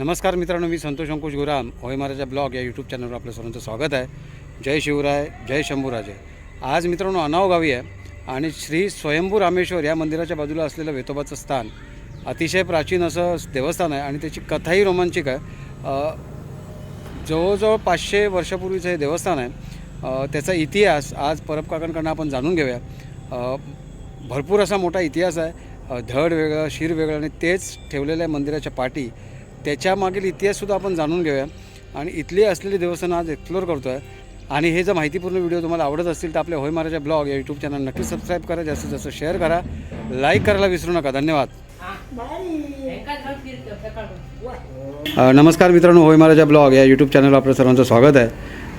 नमस्कार मित्रांनो मी संतोष अंकुश गुराम. होय महाराजा ब्लॉग या यूट्यूब चॅनलवर आपलं सर्वांचं स्वागत आहे. जय शिवराय जय शंभूराजे. आज मित्रांनो अनाव गावी आहे आणि श्री स्वयंभू रामेश्वर या मंदिराच्या बाजूला असलेलं वेतोबाचं स्थान अतिशय प्राचीन असं देवस्थान आहे आणि त्याची कथाही रोमांचिक आहे. जवळजवळ पाचशे वर्षापूर्वीचं हे देवस्थान आहे. त्याचा इतिहास आज परब काकांकडनं आपण जाणून घेऊया. भरपूर असा मोठा इतिहास आहे. धड वेगळं शिर वेगळं आणि तेच ठेवलेलं आहे मंदिराच्या पाठी त्याच्यामागील इतिहाससुद्धा आपण जाणून घेऊया. आणि इथली असलेली देवस्थानं आज एक्सप्लोअर करतो आहे आणि हे जर माहितीपूर्ण व्हिडिओ तुम्हाला आवडत असतील तर आपल्या होय महाराजा ब्लॉग या यूट्यूब चॅनल नक्की सबस्क्राईब करा. जास्तीत जास्त शेअर करा. लाईक करायला विसरू नका. धन्यवाद. नमस्कार मित्रांनो. होय महाराजा ब्लॉग या यूट्यूब चॅनलवर आपलं सर्वांचं स्वागत आहे.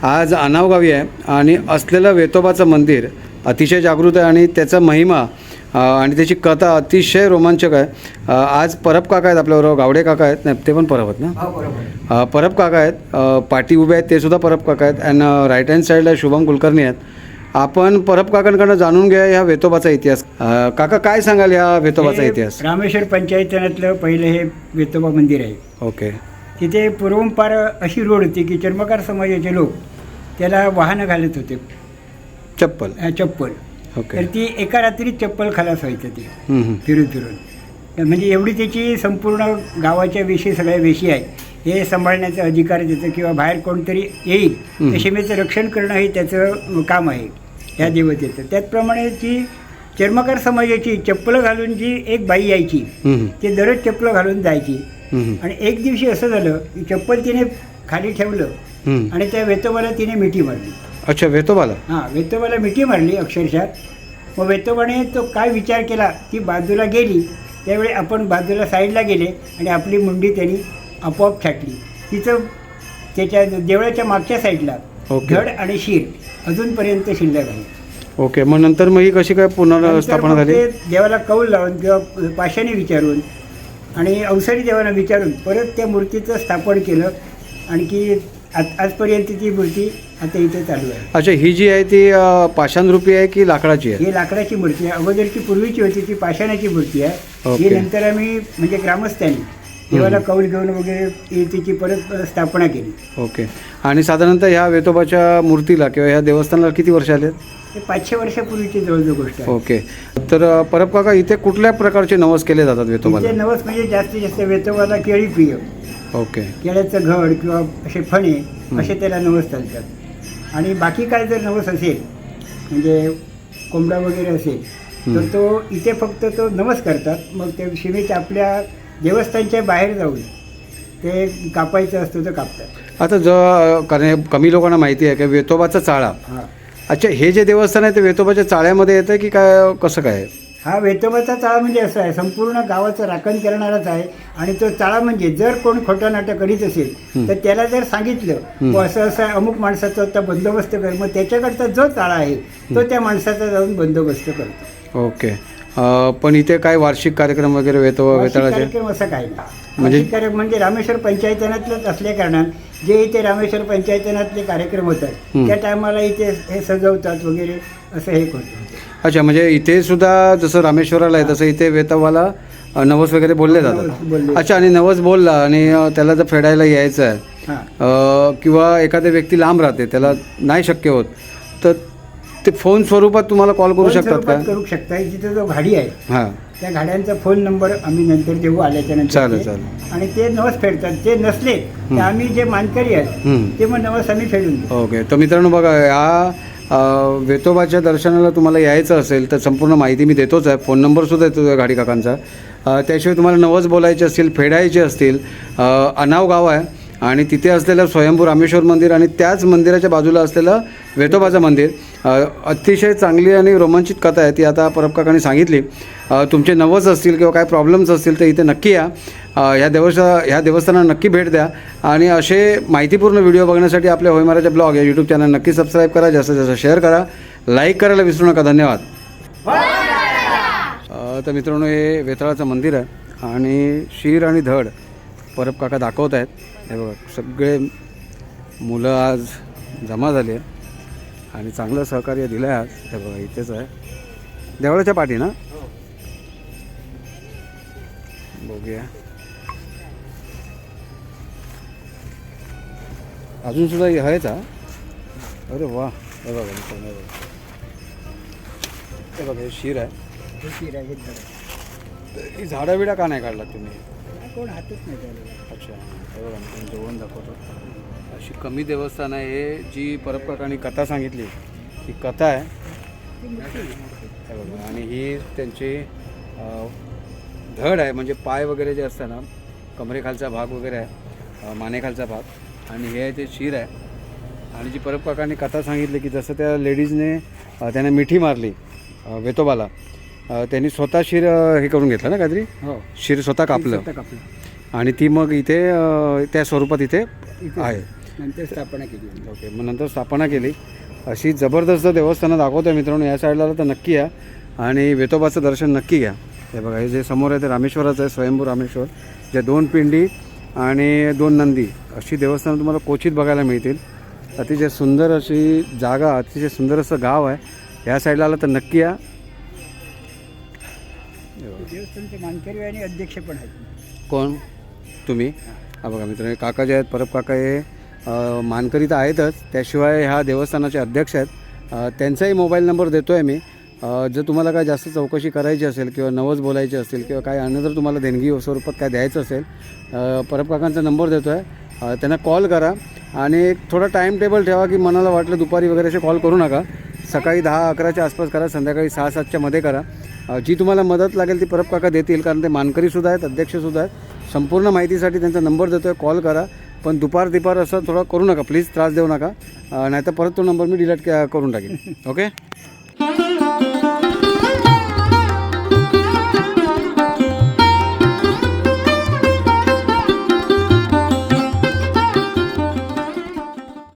आज अनावगावी आहे. आणि असलेलं वेतोबाचं मंदिर अतिशय जागृत आहे आणि त्याचा महिमा आणि त्याची कथा अतिशय रोमांचक आहे. आज परब काका आहेत आपल्याबरोबर गावडे काका आहेत. नाही ते पण परब आहेत ना? परब काका आहेत. पाठी उभे आहेत ते सुद्धा परब काका आहेत. अँड राईट हँड साईडला शुभम कुलकर्णी आहेत. आपण परब काकांकडनं जाणून घ्या ह्या वेतोबाचा इतिहास. काका काय सांगाल ह्या वेतोबाचा इतिहास? रामेश्वर पंचायतनातलं पहिलं हे वेतोबा मंदिर आहे. ओके. तिथे पूर्वंपार अशी रोड होती की चर्मकार समाजाचे लोक त्याला वाहनं घालत होते. चप्पल. चप्पल. तर ती एका रात्रीत चप्पल खालास व्हायचं ते. फिरून फिरून. म्हणजे एवढी त्याची संपूर्ण गावाच्या वेशी सगळ्या वेशी आहे हे सांभाळण्याचा अधिकार त्याचं किंवा बाहेर कोणतरी येईल. त्या सीमेचं रक्षण करणं हे त्याचं काम आहे. ह्या देवतेचं. त्याचप्रमाणे जी चर्मकार समाजाची चप्पलं घालून जी एक बाई यायची. ते दररोज चप्पलं घालून जायची. आणि एक दिवशी असं झालं की चप्पल तिने खाली ठेवलं. आणि त्या वेतोबाला तिने मिठी मारली. अच्छा वेतोबाला? हां वेतोबाला मिठी मारली अक्षरशः. मग वेतोबाने तो काय विचार केला? ती बाजूला गेली. त्यावेळी आपण बाजूला साईडला गेले आणि आपली मुंडी त्यांनी आपोआप छाटली. तिचं त्याच्या देवळाच्या मागच्या साईडला ओके. धड आणि शिर अजूनपर्यंत शिल्लक आहे ओके मग नंतर मग ही कशी काय नंतर पुनर्स्थापना मग झाली? ते देवाला कौल लावून किंवा पाशाने विचारून आणि अवसरी देवांना विचारून परत त्या मूर्तीचं स्थापन केलं. आणखी आज आजपर्यंत ती मूर्ती आता इथे चालू आहे. अच्छा ही जी आहे ती अ, पाषाणरूपी आहे की लाकडाची आहे? ही लाकडाची मूर्ती आहे. अगोदरची पूर्वीची होती ती पाषाणाची मूर्ती आहे. ओके. ही नंतर आम्ही म्हणजे ग्रामस्थांनी देवाला कौल घेऊन वगैरे ती- तिची परत स्थापना केली. ओके. आणि साधारणतः ह्या वेतोबाच्या मूर्तीला किंवा ह्या देवस्थानाला किती वर्ष आले ते पाचशे वर्षापूर्वीची जवळजवळ गोष्ट आहे. ओके. तर अ, परब काका इथे कुठल्या प्रकारचे नवस केले जातात तिथे वेतोबाला? नवस म्हणजे जास्तीत जास्त वेतोबाला केळी प्रिय ओके. केळ्याचं घड किंवा असे फणे असे त्याला नवस चालतात. आणि बाकी काय जर नवस असेल म्हणजे कोंबडा वगैरे असेल तर. तो इथे फक्त तो नवस करतात. मग ते शिमेच्या आपल्या देवस्थानच्या बाहेर जाऊन ते कापायचं असतं तर कापतात. आता ज कारण कमी लोकांना माहिती आहे की वेतोबाचा चाळा. हा. अच्छा हे जे देवस्थान आहे ते वेतोबाच्या चाळ्यामध्ये येतं की काय कसं काय? हा वेतोबाचा चाळा म्हणजे असं आहे. संपूर्ण गावाचं राखण करणाराच आहे. आणि तो चाळा म्हणजे जर कोण खोटं नाटक करीत असेल. तर त्याला जर सांगितलं हं. "हो, असं असं अमुक माणसाचा आता बंदोबस्त कर मग त्याच्याकडचा जो चाळा आहे तो त्या माणसाचा जाऊन बंदोबस्त करतो. ओके. पण इथे काय वार्षिक कार्यक्रम वगैरे वेतो कार्यक्रम असं नाही. म्हणजे- वार्षिक कार्यक्रम म्हणजे रामेश्वर पंचायतनातलंच असल्या कारणानं जे इथे रामेश्वर पंचायतनातले कार्यक्रम होतात. त्या टायमाला इथे हे सजवतात वगैरे असं हे करतो अच्छा म्हणजे इथे सुद्धा जसं रामेश्वराला आहे तसं इथे वेतावाला नवस वगैरे बोलले जातात. अच्छा आणि नवस बोलला आणि त्याला जर फेडायला यायचं आहे किंवा एखाद्या व्यक्ती लांब राहते त्याला नाही शक्य होत तर ते फोन स्वरूपात तुम्हाला कॉल करू शकतात का? करू शकता. जिथे जो गाडी आहे हां. त्या गाड्यांचा फोन नंबर आम्ही नंतर देऊ आल्याच्यानंतर चालेल. चालेल. आणि ते नवस फेडतात. ते नसले तर आम्ही जे मानकरी आहेत. ते मग नवस आम्ही फेडून ओके. तर मित्रांनो बघा या वेतोबाच्या दर्शनाला तुम्हाला यायचं असेल तर संपूर्ण माहिती मी देतोच आहे. फोन नंबरसुद्धा येतो गाडी काकांचा. त्याशिवाय तुम्हाला नवस बोलायचे असतील फेडायचे असतील अनाव गाव आहे. आणि तिथे असलेलं स्वयंभू रामेश्वर मंदिर आणि त्याच मंदिराच्या बाजूला असलेलं वेतोबाचं मंदिर. अतिशय चांगली आणि रोमांचित कथा आहे ती आता परब काकाने सांगितली. तुमचे नवस असतील किंवा काय प्रॉब्लेम्स असतील तर इथे नक्की या. ह्या देवस्था ह्या देवस्थानाला नक्की भेट द्या. आणि असे माहितीपूर्ण व्हिडिओ बघण्यासाठी आपल्या होय महाराजा ब्लॉग या यूट्यूब चॅनल नक्की सबस्क्राईब करा जास्तीत जास्त शेअर करा. लाईक करायला विसरू नका. धन्यवाद. तर मित्रांनो हे वेताळाचं मंदिर आहे आणि शीर आणि धड परब काका दाखवत आहेत हे बघा सगळे मुलं आज जमा झाली आहे. आणि चांगलं सहकार्य दिलं आहे हे बघा इथेच आहे. देवळाच्या पाठी ना बघूया. अजून सुद्धा आहेच हा? अरे वा. हे बघा हे बघा. हे शिर आहे. हे झाडं बिडा का नाही काढलात तुम्ही? कोण हातच नाही. अच्छा. हे बघा मी तुम्ही जवळून दाखवतो. अशी कमी देवस्थान आहे. हे जी परपकाकांनी कथा सांगितली ही कथा आहे. ती मूर्ती आहे. हे बघा आणि ही त्यांची अ, धड आहे. म्हणजे पाय वगैरे जे असतं ना कमरेखालचा भाग वगैरे आहे अ, मानेखालचा भाग. आणि हे आहे ते शिर आहे. आणि जी परपकाकांनी कथा सांगितली की जसं त्या लेडीजने अ, त्याने मिठी मारली अ, वेतोबाला त्यांनी स्वतः शिर हे करून घेतलं ना काहीतरी? हो. शिर स्वतः कापलं. स्वतः कापलं. आणि ती मग इथे अ, त्या स्वरूपात इथे इथे आहे. नंतर स्थापना केली. ओके मग नंतर स्थापना केली. अशी जबरदस्त देवस्थानं दाखवतोय मित्रांनो या साईडला आलं तर नक्की या. आणि वेतोबाचं दर्शन नक्की घ्या. हे बघा हे जे समोर आहे ते रामेश्वराचं आहे स्वयंभू रामेश्वर. जे दोन पिंडी आणि दोन नंदी अशी देवस्थानं तुम्हाला क्वचित बघायला मिळतील. अतिशय सुंदर अशी जागा अतिशय सुंदर असं गाव आहे. या साईडला आलं तर नक्की या. देवस्थानचे मानकरी आणि अध्यक्ष पण आहेत. कोण? तुम्ही? हा बघा मित्रांनो हे काका जे आहेत परब काका हे मानकरी तर आहेतच. त्याशिवाय ह्या देवस्थानाचे अध्यक्ष आहेत. त्यांचाही मोबाईल नंबर देतो आहे मी जर तुम्हाला काय जास्त चौकशी करायची असेल किंवा नवस बोलायची असेल किंवा काय अन्य जर तुम्हाला देणगी स्वरूपात काय द्यायचं असेल परब काकांचा नंबर देतो आहे त्यांना कॉल करा आणि एक थोडा टाईम टेबल ठेवा की मनाला वाटलं दुपारी वगैरे असे कॉल करू नका. सकाळी दहा अकराच्या आसपास करा संध्याकाळी सहा सातच्या मध्ये करा. जी तुम्हाला मदत लागेल ती परब काका देतील कारण ते मानकरीसुद्धा आहेत अध्यक्षसुद्धा आहेत. संपूर्ण माहितीसाठी त्यांचा नंबर देतो आहे कॉल करा. पण दुपार दुपार असं थोडं करू नका प्लीज त्रास देऊ नका. नाहीतर परत तो नंबर मी डिलीट करून टाकेन. ओके?